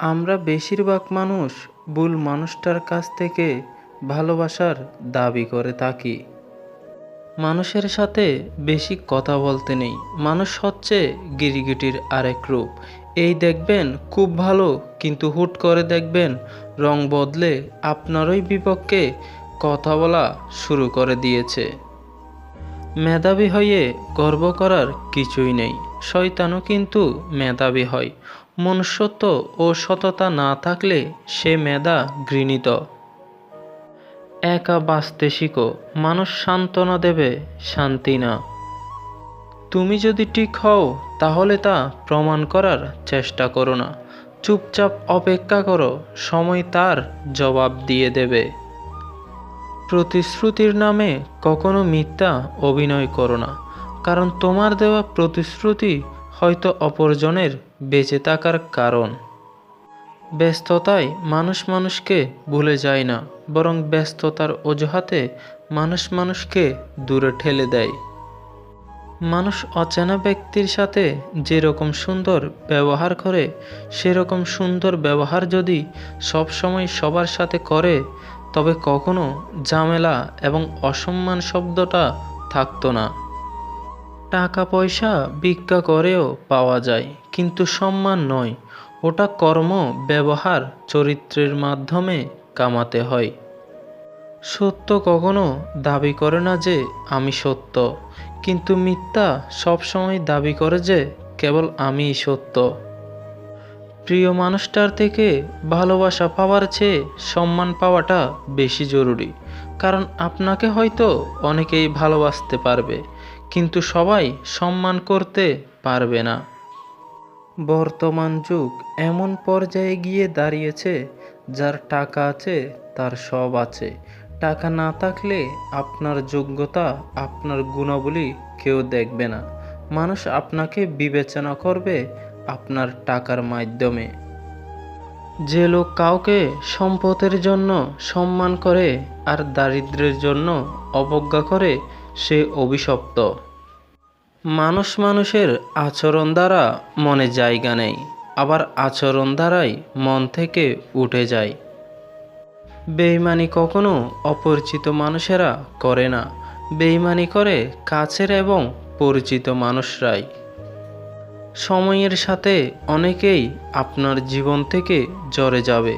আমরা বেশিরভাগ মানুষ ভুল মানুষটার কাছ থেকে ভালোবাসার দাবি করে থাকি। মানুষের সাথে বেশি কথা বলতে নেই। মানুষ হচ্ছে গিরিগিটির আরেক রূপ। এই দেখবেন খুব ভালো, কিন্তু হুট করে দেখবেন রং বদলে আপনারই বিপক্ষে কথা বলা শুরু করে দিয়েছে। মেধাবী হয়ে গর্ব করার কিছুই নেই। শয়তানও কিন্তু মেধাবী হয়। মনুষ্যত্ব ও সততা না থাকলে সে মেধা ঘৃণিত। একা বাঁচতে শিখো, মানুষ সান্ত্বনা দেবে শান্তি না। তুমি যদি ঠিক হও, তাহলে তা প্রমাণ করার চেষ্টা করো না। চুপচাপ অপেক্ষা করো, সময় তার জবাব দিয়ে দেবে। প্রতিশ্রুতির নামে কখনো মিথ্যা অভিনয় করো না, কারণ তোমার দেওয়া প্রতিশ্রুতি হয়তো অপরজনের বেঁচে থাকার কারণ। ব্যস্ততায় মানুষ মানুষকে ভুলে যায় না, বরং ব্যস্ততার অজুহাতে মানুষ মানুষকে দূরে ঠেলে দেয়। মানুষ অচেনা ব্যক্তির সাথে যেরকম সুন্দর ব্যবহার করে, সেরকম সুন্দর ব্যবহার যদি সব সময় সবার সাথে করে, তবে কখনো ঝামেলা এবং অসম্মান শব্দটা থাকতো না। টাকা পয়সা ভিক্ষা করেও পাওয়া যায়, কিন্তু সম্মান নয়। ওটা কর্ম, ব্যবহার, চরিত্রের মাধ্যমে কামাতে হয়। সত্য কখনো দাবি করে না যে আমি সত্য, কিন্তু মিথ্যা সবসময় দাবি করে যে কেবল আমিই সত্য। প্রিয় মানুষটার থেকে ভালোবাসা পাওয়ার চেয়ে সম্মান পাওয়াটা বেশি জরুরি, কারণ আপনাকে হয়তো অনেকেই ভালোবাসতে পারবে। কিন্তু সবাই সম্মান করতে পারবে না। বর্তমান যুগ এমন পর্যায়ে গিয়ে দাঁড়িয়েছে, যার টাকা আছে, তার সব আছে। টাকা না থাকলে আপনার যোগ্যতা, আপনার গুণাবলী কেউ দেখবে না। মানুষ আপনাকে বিবেচনা করবে আপনার টাকার মাধ্যমে। যে লোক কাউকে সম্পদের জন্য সম্মান করে আর দারিদ্র্যের জন্য অবজ্ঞা করে সে অভিশপ্ত। মানুষ মানুষের আচরণ দ্বারা মনে জায়গা নেই, আবার আচরণ দ্বারাই মন থেকে উঠে যায়। বেইমানি কখনো অপরিচিত মানুষেরা করে না বেইমানি করে কাছের এবং পরিচিত মানুষরাই। সময়ের সাথে অনেকেই আপনার জীবন থেকে জরে যাবে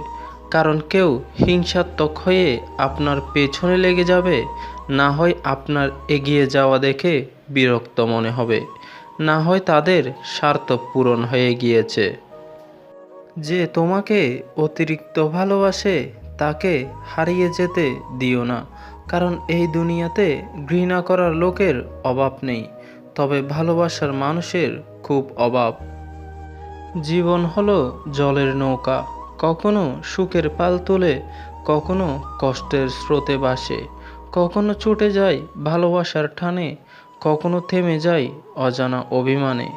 কারণ কেউ হিংসাত্মক হয়ে আপনার পেছনে লেগে যাবে, না হয় আপনার এগিয়ে যাওয়া দেখে বিরক্ত মনে হবে, না হয় তাদের স্বার্থ পূরণ হয়ে গিয়েছে। যে তোমাকে অতিরিক্ত ভালোবাসে, তাকে হারিয়ে যেতে দিও না, কারণ এই দুনিয়াতে ঘৃণা করার লোকের অভাব নেই, তবে ভালোবাসার মানুষের খুব অভাব। জীবন হলো জলের নৌকা। কখনো সুখের পাল তোলে, কখনো কষ্টের স্রোতে বাসে কখনো ছুটে যায় ভালোবাসার টানে কখনো থেমে যায় অজানা অভিমানে।